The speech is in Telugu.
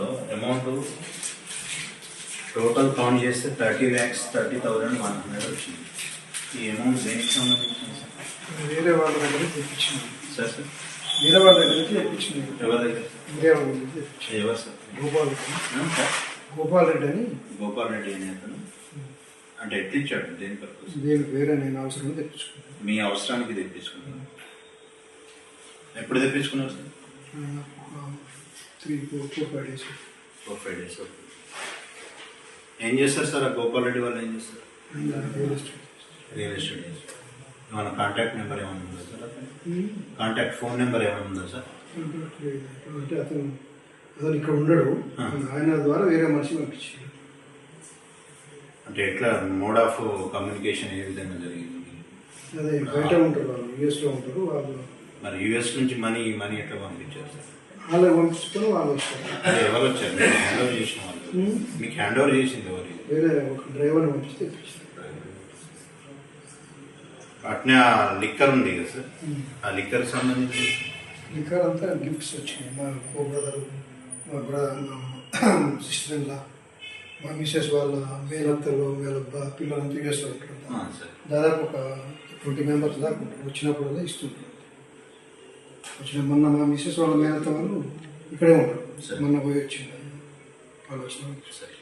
లో అమౌంట్ టోటల్ కౌంట్ చేస్తే thirty lakhs thirty thousand one hundred వచ్చింది. ఈ అమౌంట్ దేనికి సంబంధించింది వేరే వాళ్ళ దగ్గర తెప్పించింది. Sir sir? వేరే వాళ్ళ దగ్గర తెప్పించింది. ఎవరి దగ్గర? వేరే వాళ్ళ దగ్గర ఎవరు సార్? గోపాల్ రెడ్డి. గోపాల్ రెడ్డి అని? గోపాల్ రెడ్డి అనే అతను. అంటే ఎట్లిచ్చాడు దేని పర్పస్ దీనికి వేరే నేను అవసరం తెప్పించుకున్నాను. మీ అవసరానికి తెప్పించుకున్నాను. ఎప్పుడు తెప్పించుకున్నారు sir? Three four four five days. Four five days ఏం చేస్తారు సార్? ఆ గోపాల్ రెడ్డి వాళ్ళు ఏం చేస్తారు? Real estate. చేస్తారు ఏమైనా కాంటాక్ట్ నెంబర్ ఏమైనా ఉందా సార్ కాంటాక్ట్ ఫోన్ నెంబర్ ఏమైనా ఉందా సార్? అంటే అతను అతను ఇక్కడ ఉండడు. ఆయన ద్వారా వేరే మనిషి పంపించాడు. అంటే ఎట్లా మోడ్ ఆఫ్ కమ్యూనికేషన్ ఏ విధంగా జరిగింది? అదే బయట ఉంటారు వాళ్ళు యూఎస్లో ఉంటారు వాళ్ళు. మరి యుఎస్ నుంచి మనీ మనీ ఎట్లా పంపించారు సార్? వాళ్ళకి పంపించుకొని వాళ్ళు అంటే ఎవరు వచ్చారు? హ్యాండ్ ఓవర్ చేసిన వాళ్ళు. ఉమ్. మీకు హ్యాండ్ ఓవర్ చేసింది ఎవరు? వేరే ఒక డ్రైవర్ని పంపిస్తే తెప్పించారు. అట్నే ఆ లిక్కర్ ఉంది కదా సార్? ఆ లిక్కర్ సంబంధించి? ఇంకా అంతా గిఫ్ట్స్ వచ్చినాయి. మా కో బ్రదర్ మా బ్రదర్ సిస్టర్ ఇన్లా మా మిసెస్ వాళ్ళ మేనత్తలు వీళ్ళ పిల్లలంతా యూఎస్లో సార్ దాదాపు ఒక ట్వంటీ మెంబర్స్ దాకా ఉంటారు వచ్చినప్పుడల్లా ఇస్తుంటారు. వచ్చిన మొన్న మా మిసెస్ వాళ్ళ మేనత్త వాళ్ళు ఇక్కడే ఉంటారు. మొన్న పోయి వచ్చింది వాళ్ళు వచ్చిన సరే.